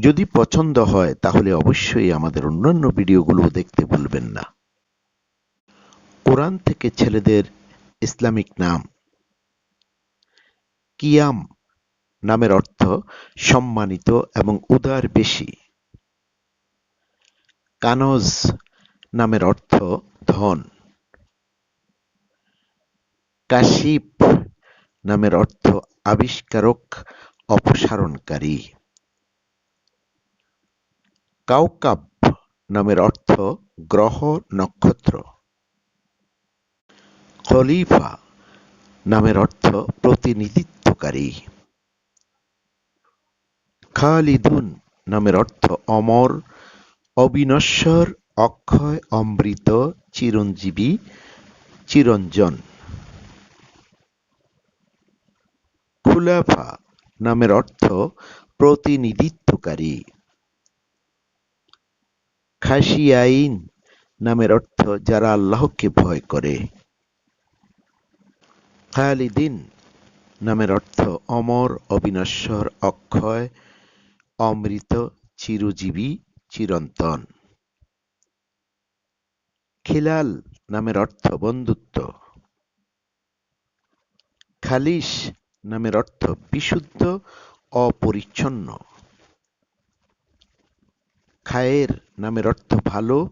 যদি পছন্দ হয়, তাহলে অবশ্যই আমাদের অন্যান্য ভিডিওগুলো দেখতে ভুলবেন না। কোরআন থেকে ছেলেদের ইসলামিক নাম। কিয়াম নামের অর্থ সম্মানিত এবং উদার বেশি। কানজ নামের অর্থ ধন। কাশিপ নামের অর্থ আবিষ্কারক, অপসারণকারী। কাউকাব নামের অর্থ গ্রহ নক্ষত্র। খলিফা নামের অর্থ প্রতিনিধিত্বকারী। খালিদুন নামের অর্থ অমর, অবিনশ্বর, অক্ষয়, অমৃত, চিরঞ্জীবী, চিরঞ্জন। খুলাফা নামের অর্থ প্রতিনিধিত্বকারী। খাসিয়াইন নামের অর্থ যারা আল্লাহকে ভয় করে। খালিদিন নামের অর্থ অমর, অবিনশ্বর, অক্ষয়, অমৃত, চিরজীবী, চিরন্তন। খিলাল নামের অর্থ বন্ধুত্ব। খালিস নামের অর্থ বিশুদ্ধ, অপরিচ্ছন্ন। খায়ের নামের অর্থ ভালো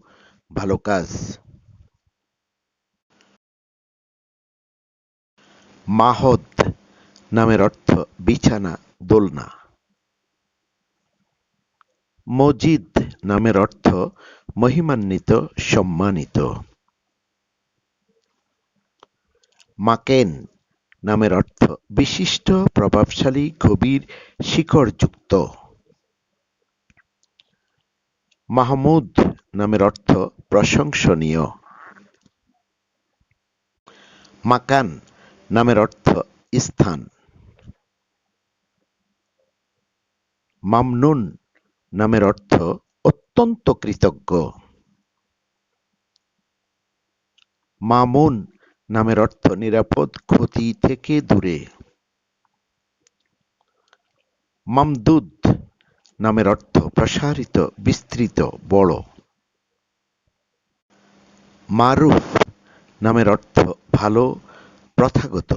ভালো কাজ। মাহদ নামের অর্থ বিছানা, দোলনা। মজিদ নামের অর্থ মহিমান্বিত, সম্মানিত। মাকেন নামের অর্থ বিশিষ্ট, প্রভাবশালী, গভীর শিকড়যুক্ত মাহমুদ নামের অর্থ প্রশংসনীয়। মাকান নামের অর্থ স্থান। মামনুন নামের অর্থ অত্যন্ত কৃতজ্ঞ। মামুন নামের অর্থ নিরাপদ ক্ষতি থেকে দূরে। মামদুদ নামের অর্থ প্রসারিত, বিস্তৃত, বড়। মারুফ নামের অর্থ ভালো, প্রথাগত।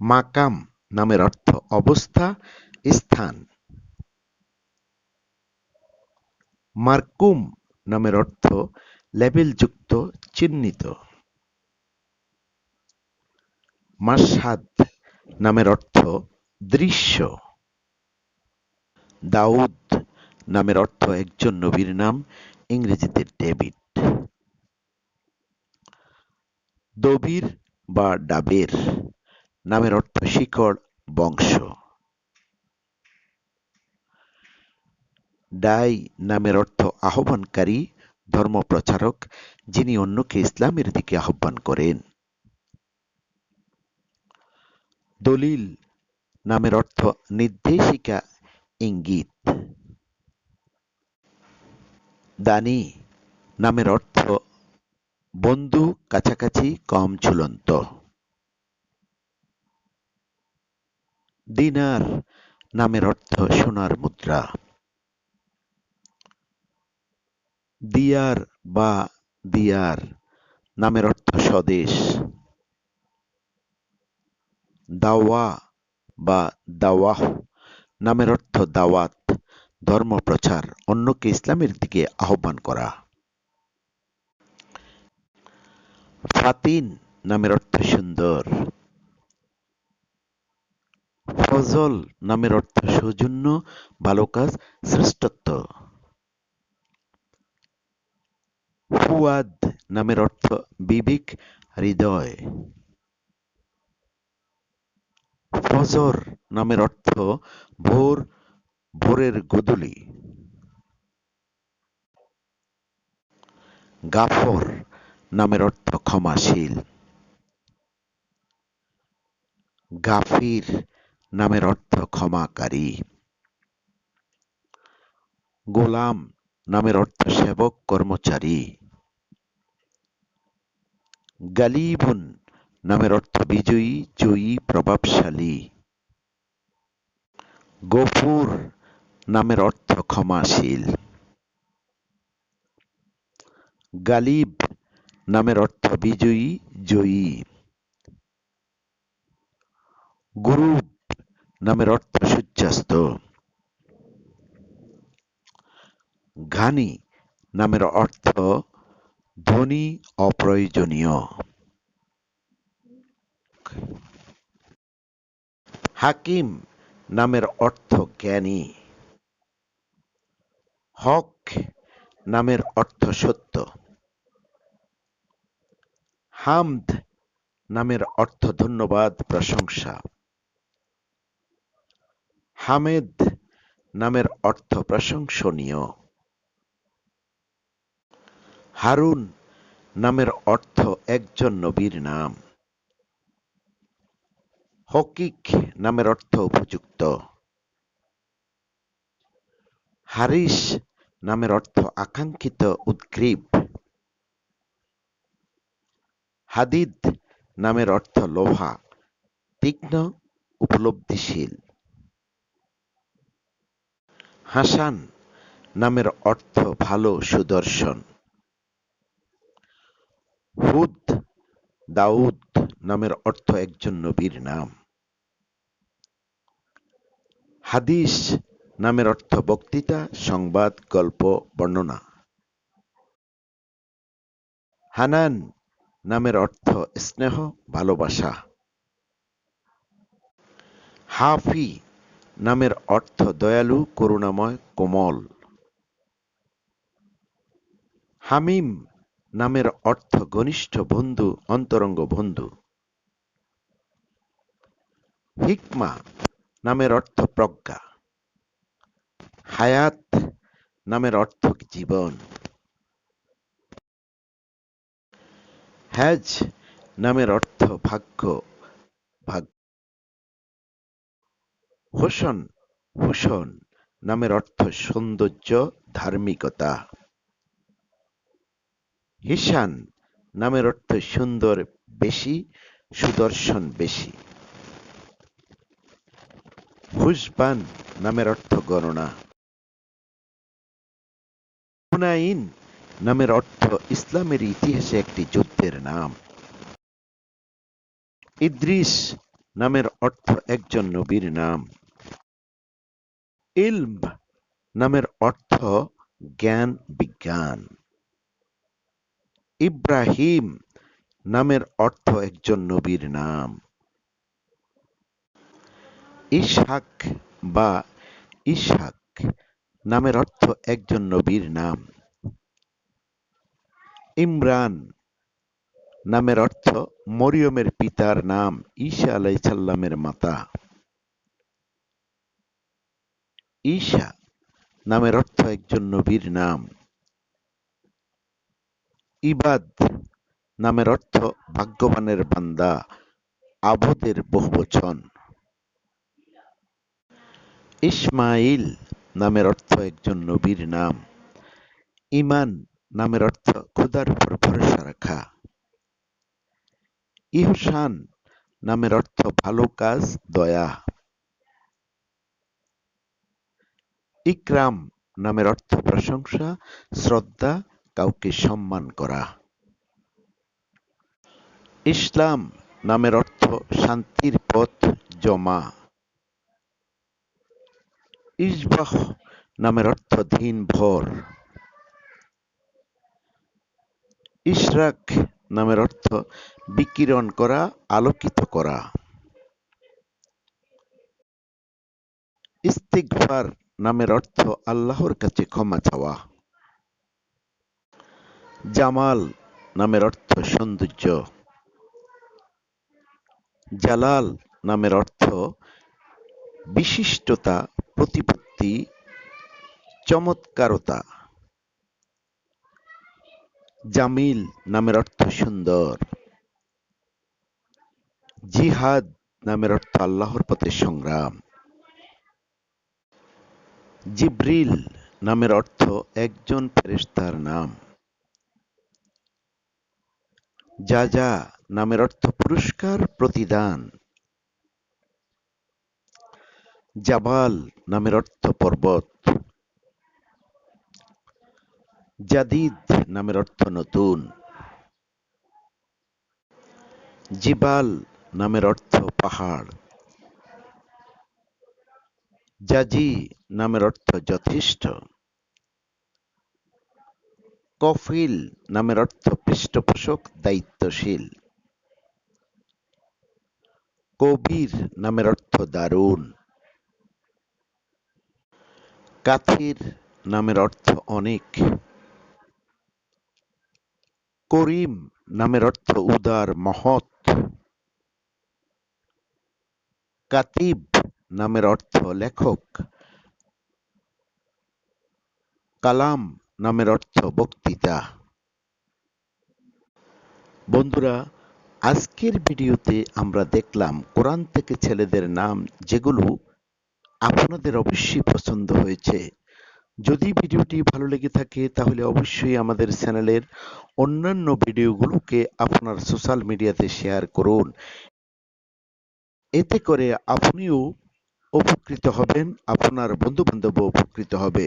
মাকাম নামের অর্থ অবস্থা, স্থান। মার্কুম নামের অর্থ লেবেলযুক্ত, চিহ্নিত। মাসাদ নামের অর্থ দৃশ্য। দাউদ নামের অর্থ একজন নবীর নাম, ইংরেজিতে ডেভিড। দবির বা ডাবের নামের অর্থ শিকড়, বংশ। ডাই নামের অর্থ আহ্বানকারী ধর্মপ্রচারক যিনি অন্যকে ইসলামের দিকে আহ্বান করেন। দলিল নামের অর্থ নির্দেশিকা ইঙ্গিত। দানি, নামের অর্থ বন্ধু, কাছাকাছি, কম, ঝুলন্ত। দিনার, নামের অর্থ সোনার মুদ্রা। দিয়ার বা দিয়ার, নামের অর্থ স্বদেশ। দাওয়া বা দাওয়াহ, নামের অর্থ দাওয়াত, ধর্ম প্রচার, অন্যকে ইসলামের দিকে আহ্বান করা। ফাতিন নামের অর্থ সুন্দর। ফজল নামের অর্থ সৌজন্য, ভালো কাজ, শ্রেষ্ঠত্ব। ফুয়াদ নামের অর্থ বিবেক, হৃদয়। ফজর নামের অর্থ ভোর, ভোরের গোধূলি। গাফর নামের অর্থ ক্ষমাশীল। গাফির নামের অর্থ ক্ষমাকারী। গোলাম নামের অর্থ সেবক কর্মচারী। গালিবুন নামের অর্থ বিজয়ী, জয়ী, প্রভাবশালী। গফুর নামের অর্থ ক্ষমাশীল। গালিব নামের অর্থ বিজয়ী, জয়ী। গুরুব নামের অর্থ সূর্যাস্ত। ঘানি নামের অর্থ ধনী, অপ্রয়োজনীয়। হাকিম নামের অর্থ জ্ঞানী। হক নামের অর্থ সত্য। হামদ নামের অর্থ ধন্যবাদ, প্রশংসা। হামেদ নামের অর্থ প্রশংসনীয়। হারুন নামের অর্থ একজন নবীর নাম। হকিক নামের অর্থ উপযুক্ত। হারিস নামের অর্থ আকাঙ্ক্ষিত উদ্গ্রীব। হাদিদ নামের অর্থ লোহা তীক্ষ্ণ, উপলব্ধিশীল। হাসান নামের অর্থ ভালো সুদর্শন। হুদ দাউদ নামের অর্থ একজন নবীর নাম। হাদিস নামের অর্থ বক্তৃতা, সংবাদ, গল্প, বর্ণনা। হানান নামের অর্থ স্নেহ, ভালোবাসা। হাফি নামের অর্থ দয়ালু, করুণাময়, কোমল। হামিম নামের অর্থ ঘনিষ্ঠ বন্ধু, অন্তরঙ্গ বন্ধু। হিকমা নামের অর্থ প্রজ্ঞা। হায়াত নামের অর্থ জীবন। হ্যাজ নামের অর্থ ভাগ্য। ভাগ্য। হোসন ভূষণ নামের অর্থ সৌন্দর্য, ধার্মিকতা। হিসান নামের অর্থ সুন্দর, বেশি, সুদর্শন, বেশি। হুসবান নামের অর্থ গণনা। হুনাইন নামের অর্থ ইসলামের ইতিহাসে একটি যুদ্ধের নাম। ইদ্রিস নামের অর্থ একজন নবীর নাম। ইলম নামের অর্থ জ্ঞান, বিজ্ঞান। ইব্রাহিম নামের অর্থ একজন নবীর নাম। ইসহাক বা ইসহাক নামের অর্থ একজন নবীর নাম। ইমরান নামের অর্থ মরিয়মের পিতার নাম ঈশা আলাইসাল্লামের মাতা। ঈশা নামের অর্থ একজন নবীর নাম। ইবাদ নামের অর্থ ভাগ্যবানের বান্দা, আবদের বহুবচন। ইসমাইল নামের অর্থ একজন নবীর নাম। ইমান নামের অর্থ খোদার উপর ভরসা রাখা। ইহসান নামের অর্থ ভালো কাজ, দয়া। ইকরাম নামের অর্থ প্রশংসা, শ্রদ্ধা, কাউকে সম্মান করা। ইসলাম নামের অর্থ শান্তির পথ জমা। ইসবাহ নামের অর্থ দিন ভর। ইশরাক নামের অর্থ বিকিরণ করা, আলোকিত করা। ইস্তিগফার নামের অর্থ আল্লাহর কাছে ক্ষমা চাওয়া। জামাল নামের অর্থ সৌন্দর্য। জালাল নামের অর্থ বিশিষ্টতা, প্রতিপত্তি, চমৎকারতা। জামিল নামের অর্থ সুন্দর। জিহাদ নামের অর্থ আল্লাহর পথে সংগ্রাম। জিব্রিল নামের অর্থ একজন ফেরেশতার নাম। যা যা নামের অর্থ পুরস্কার, প্রতিদান। জাবাল নামের অর্থ পর্বত। জাদিদ নামের অর্থ নতুন। জিবাল নামের অর্থ পাহাড়। জাজি নামের অর্থ যথেষ্ট। কফিল নামের অর্থ পৃষ্ঠপোষক, দায়িত্বশীল। কবির নামের অর্থ দারুণ। কাথির নামের অর্থ অনেক। করিম নামের অর্থ উদার, মহৎ। কাতিব নামের অর্থ লেখক। কালাম নামের অর্থ বক্তৃতা। বন্ধুরা, আজকের ভিডিওতে আমরা দেখলাম কোরআন থেকে ছেলেদের নাম যেগুলো আপনাদের অবশ্যই পছন্দ হয়েছে। যদি ভিডিওটি ভালো লেগে থাকে, তাহলে অবশ্যই আমাদের চ্যানেলের অন্যান্য ভিডিওগুলোকে আপনার সোশ্যাল মিডিয়াতে শেয়ার করুন। এতে করে আপনিও উপকৃত হবেন, আপনার বন্ধু বান্ধব উপকৃত হবে।